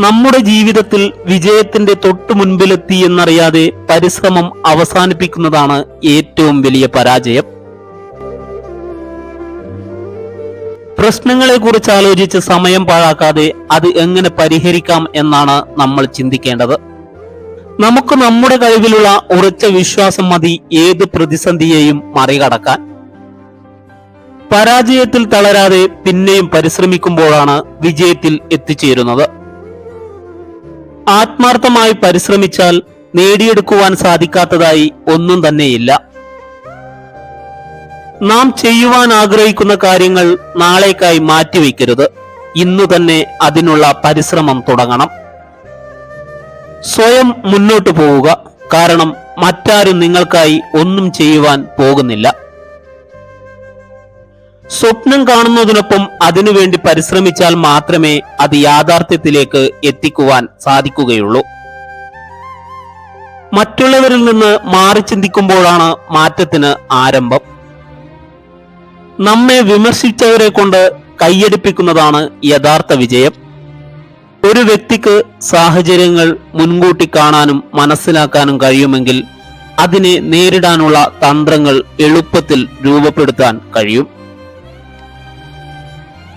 നമ്മുടെ ജീവിതത്തിൽ വിജയത്തിന്റെ തൊട്ടു മുൻപിലെത്തി എന്നറിയാതെ പരിശ്രമം അവസാനിപ്പിക്കുന്നതാണ് ഏറ്റവും വലിയ പരാജയം. പ്രശ്നങ്ങളെ കുറിച്ച് ആലോചിച്ച് സമയം പാഴാക്കാതെ അത് എങ്ങനെ പരിഹരിക്കാം എന്നാണ് നമ്മൾ ചിന്തിക്കേണ്ടത്. നമുക്ക് നമ്മുടെ കഴിവിലുള്ള ഉറച്ച വിശ്വാസം മതി ഏത് പ്രതിസന്ധിയെയും മറികടക്കാൻ. പരാജയത്തിൽ തളരാതെ പിന്നെയും പരിശ്രമിക്കുമ്പോഴാണ് വിജയത്തിൽ എത്തിച്ചേരുന്നത്. ആത്മാർത്ഥമായി പരിശ്രമിച്ചാൽ നേടിയെടുക്കുവാൻ സാധിക്കാത്തതായി ഒന്നും തന്നെയില്ല. നാം ചെയ്യുവാൻ ആഗ്രഹിക്കുന്ന കാര്യങ്ങൾ നാളേക്കായി മാറ്റിവെക്കരുത്. ഇന്നു തന്നെ അതിനുള്ള പരിശ്രമം തുടങ്ങണം. സ്വയം മുന്നോട്ടു പോവുക. കാരണം മറ്റാരും നിങ്ങൾക്കായി ഒന്നും ചെയ്യുവാൻ പോകുന്നില്ല. സ്വപ്നം കാണുന്നതിനൊപ്പം അതിനുവേണ്ടി പരിശ്രമിച്ചാൽ മാത്രമേ അത് യാഥാർത്ഥ്യത്തിലേക്ക് എത്തിക്കുവാൻ സാധിക്കുകയുള്ളൂ. മറ്റുള്ളവരിൽ നിന്ന് മാറി ചിന്തിക്കുമ്പോഴാണ് മാറ്റത്തിന് ആരംഭം. നമ്മെ വിമർശിച്ചവരെ കൊണ്ട് കൈയടിപ്പിക്കുന്നതാണ് യഥാർത്ഥ വിജയം. ഒരു വ്യക്തിക്ക് സാഹചര്യങ്ങൾ മുൻകൂട്ടി കാണാനും മനസ്സിലാക്കാനും കഴിയുമെങ്കിൽ അതിനെ നേരിടാനുള്ള തന്ത്രങ്ങൾ എളുപ്പത്തിൽ രൂപപ്പെടുത്താൻ കഴിയും.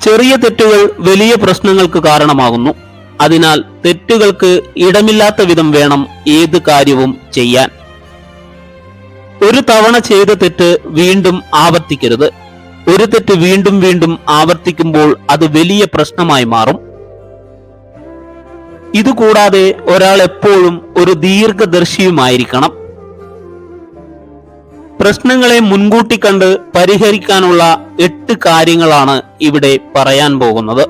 ചെറിയ തെറ്റുകൾ വലിയ പ്രശ്നങ്ങൾക്ക് കാരണമാകുന്നു. അതിനാൽ തെറ്റുകൾക്ക് ഇടമില്ലാത്ത വിധം വേണം ഏത് കാര്യവും ചെയ്യാൻ. ഒരു തവണ ചെയ്ത തെറ്റ് വീണ്ടും ആവർത്തിക്കരുത്. ഒരു തെറ്റ് വീണ്ടും വീണ്ടും ആവർത്തിക്കുമ്പോൾ അത് വലിയ പ്രശ്നമായി മാറും. ഇതുകൂടാതെ ഒരാൾ എപ്പോഴും ഒരു ദീർഘദർശിയുമായിരിക്കണം. പ്രശ്നങ്ങളെ മുൻകൂട്ടി കണ്ട് പരിഹരിക്കാനുള്ള എട്ട് കാര്യങ്ങളാണ് ഇവിടെ പറയാൻ പോകുന്നത്.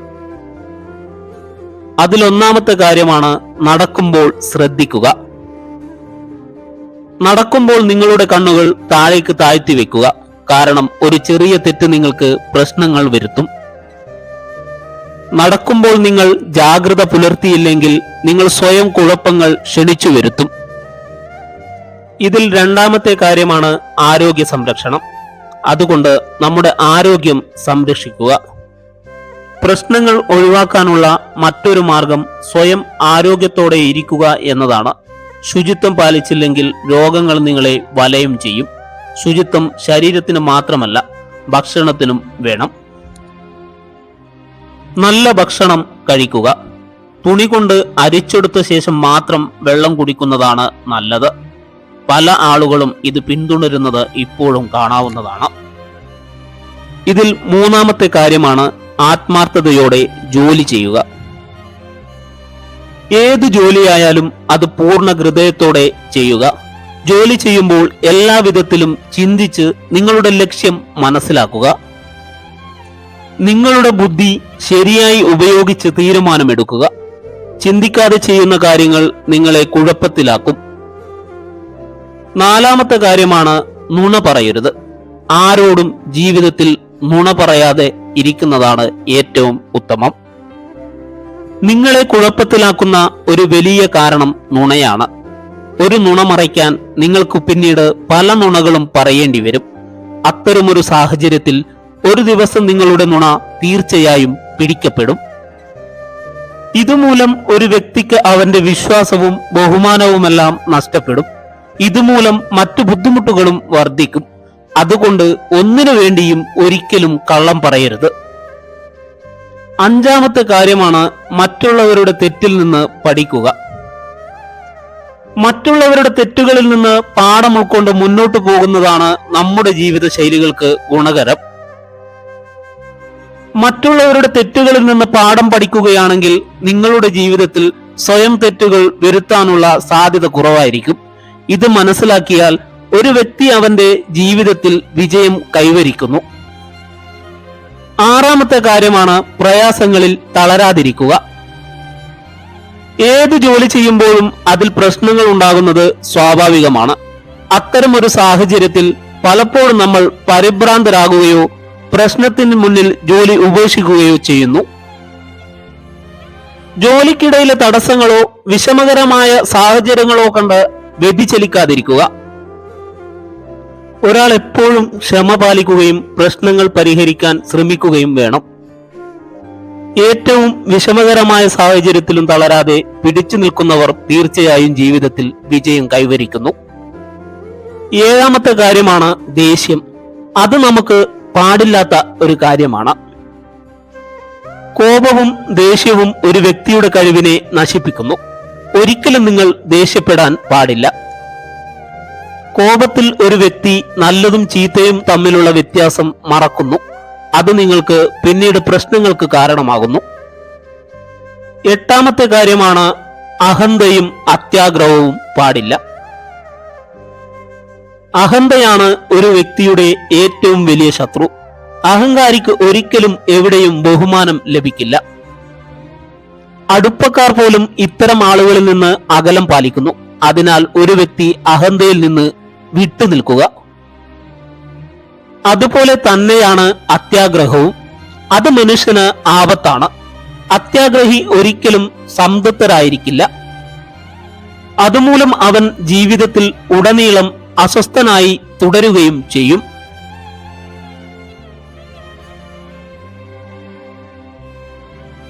അതിലൊന്നാമത്തെ കാര്യമാണ് നടക്കുമ്പോൾ ശ്രദ്ധിക്കുക. നടക്കുമ്പോൾ നിങ്ങളുടെ കണ്ണുകൾ താഴേക്ക് താഴ്ത്തി വെക്കുക. കാരണം ഒരു ചെറിയ തെറ്റ് നിങ്ങൾക്ക് പ്രശ്നങ്ങൾ വരുത്തും. നടക്കുമ്പോൾ നിങ്ങൾ ജാഗ്രത പുലർത്തിയില്ലെങ്കിൽ നിങ്ങൾ സ്വയം കുഴപ്പങ്ങൾ ക്ഷണിച്ചു വരുത്തും. ഇതിൽ രണ്ടാമത്തെ കാര്യമാണ് ആരോഗ്യ സംരക്ഷണം. അതുകൊണ്ട് നമ്മുടെ ആരോഗ്യം സംരക്ഷിക്കുക. പ്രശ്നങ്ങൾ ഒഴിവാക്കാനുള്ള മറ്റൊരു മാർഗം സ്വയം ആരോഗ്യത്തോടെ ഇരിക്കുക എന്നതാണ്. ശുചിത്വം പാലിച്ചില്ലെങ്കിൽ രോഗങ്ങൾ നിങ്ങളെ വലയം ചെയ്യും. ശുചിത്വം ശരീരത്തിന് മാത്രമല്ല ഭക്ഷണത്തിനും വേണം. നല്ല ഭക്ഷണം കഴിക്കുക. തുണി കൊണ്ട് അരിച്ചെടുത്ത ശേഷം മാത്രം വെള്ളം കുടിക്കുന്നതാണ് നല്ലത്. പല ആളുകളും ഇത് പിന്തുടരുന്നത് ഇപ്പോഴും കാണാവുന്നതാണ്. ഇതിൽ മൂന്നാമത്തെ കാര്യമാണ് ആത്മാർത്ഥതയോടെ ജോലി ചെയ്യുക. ഏത് ജോലിയായാലും അത് പൂർണ ഹൃദയത്തോടെ ചെയ്യുക. ജോലി ചെയ്യുമ്പോൾ എല്ലാവിധത്തിലും ചിന്തിച്ച് നിങ്ങളുടെ ലക്ഷ്യം മനസ്സിലാക്കുക. നിങ്ങളുടെ ബുദ്ധി ശരിയായി ഉപയോഗിച്ച് തീരുമാനമെടുക്കുക. ചിന്തിക്കാതെ ചെയ്യുന്ന കാര്യങ്ങൾ നിങ്ങളെ കുഴപ്പത്തിലാക്കും. നാലാമത്തെ കാര്യമാണ് നുണ പറയരുത്. ആരോടും ജീവിതത്തിൽ നുണ പറയാതെ ഇരിക്കുന്നതാണ് ഏറ്റവും ഉത്തമം. നിങ്ങളെ കുഴപ്പത്തിലാക്കുന്ന ഒരു വലിയ കാരണം നുണയാണ്. ഒരു നുണ മറയ്ക്കാൻ നിങ്ങൾക്ക് പിന്നീട് പല നുണകളും പറയേണ്ടി വരും. അത്തരമൊരു സാഹചര്യത്തിൽ ഒരു ദിവസം നിങ്ങളുടെ നുണ തീർച്ചയായും പിടിക്കപ്പെടും. ഇതുമൂലം ഒരു വ്യക്തിക്ക് അവന്റെ വിശ്വാസവും ബഹുമാനവുമെല്ലാം നഷ്ടപ്പെടും. ഇതുമൂലം മറ്റു ബുദ്ധിമുട്ടുകളും വർദ്ധിക്കും. അതുകൊണ്ട് ഒന്നിനു വേണ്ടിയും ഒരിക്കലും കള്ളം പറയരുത്. അഞ്ചാമത്തെ കാര്യമാണ് മറ്റുള്ളവരുടെ തെറ്റിൽ നിന്ന് പഠിക്കുക. മറ്റുള്ളവരുടെ തെറ്റുകളിൽ നിന്ന് പാഠം ഉൾക്കൊണ്ട് മുന്നോട്ട് പോകുന്നതാണ് നമ്മുടെ ജീവിത ശൈലികൾക്ക് ഗുണകരം. മറ്റുള്ളവരുടെ തെറ്റുകളിൽ നിന്ന് പാഠം പഠിക്കുകയാണെങ്കിൽ നിങ്ങളുടെ ജീവിതത്തിൽ സ്വയം തെറ്റുകൾ വരുത്താനുള്ള സാധ്യത കുറവായിരിക്കും. ഇത് മനസ്സിലാക്കിയാൽ ഒരു വ്യക്തി അവന്റെ ജീവിതത്തിൽ വിജയം കൈവരിക്കുന്നു. ആറാമത്തെ കാര്യമാണ് പ്രയാസങ്ങളിൽ തളരാതിരിക്കുക. ഏത് ജോലി ചെയ്യുമ്പോഴും അതിൽ പ്രശ്നങ്ങൾ ഉണ്ടാകുന്നത് സ്വാഭാവികമാണ്. അത്തരം ഒരു സാഹചര്യത്തിൽ പലപ്പോഴും നമ്മൾ പരിഭ്രാന്തരാകുകയോ പ്രശ്നത്തിന് മുന്നിൽ ജോലി ഉപേക്ഷിക്കുകയോ ചെയ്യുന്നു. ജോലിക്കിടയിലെ തടസ്സങ്ങളോ വിഷമകരമായ സാഹചര്യങ്ങളോ കണ്ട് വ്യതിചലിക്കാതിരിക്കുക ഒരാൾ എപ്പോഴും ക്ഷമ പാലിക്കുകയും പ്രശ്നങ്ങൾ പരിഹരിക്കാൻ ശ്രമിക്കുകയും വേണം. ഏറ്റവും വിഷമകരമായ സാഹചര്യത്തിലും തളരാതെ പിടിച്ചു നിൽക്കുന്നവർ തീർച്ചയായും ജീവിതത്തിൽ വിജയം കൈവരിക്കുന്നു. ഏഴാമത്തെ കാര്യമാണ് ദേഷ്യം. അത് നമുക്ക് പാടില്ലാത്ത ഒരു കാര്യമാണ്. കോപവും ദേഷ്യവും ഒരു വ്യക്തിയുടെ കഴിവിനെ നശിപ്പിക്കുന്നു. ഒരിക്കലും നിങ്ങൾ ദേഷ്യപ്പെടാൻ പാടില്ല. കോപത്തിൽ ഒരു വ്യക്തി നല്ലതും ചീത്തയും തമ്മിലുള്ള വ്യത്യാസം മറക്കുന്നു. അത് നിങ്ങൾക്ക് പിന്നീട് പ്രശ്നങ്ങൾക്ക് കാരണമാകുന്നു. എട്ടാമത്തെ കാര്യമാണ് അഹന്തയും അത്യാഗ്രഹവും പാടില്ല. അഹന്തയാണ് ഒരു വ്യക്തിയുടെ ഏറ്റവും വലിയ ശത്രു. അഹങ്കാരിക്ക് ഒരിക്കലും എവിടെയും ബഹുമാനം ലഭിക്കില്ല. അടുപ്പക്കാർ പോലും ഇത്തരം ആളുകളിൽ നിന്ന് അകലം പാലിക്കുന്നു. അതിനാൽ ഒരു വ്യക്തി അഹന്തയിൽ നിന്ന് വിട്ടുനിൽക്കുക അതുപോലെ തന്നെയാണ് അത്യാഗ്രഹവും. അത് മനുഷ്യന് ആപത്താണ്. അത്യാഗ്രഹി ഒരിക്കലും സംതൃപ്തരായിരിക്കില്ല. അതുമൂലം അവൻ ജീവിതത്തിൽ ഉടനീളം അസ്വസ്ഥനായി തുടരുകയും ചെയ്യും.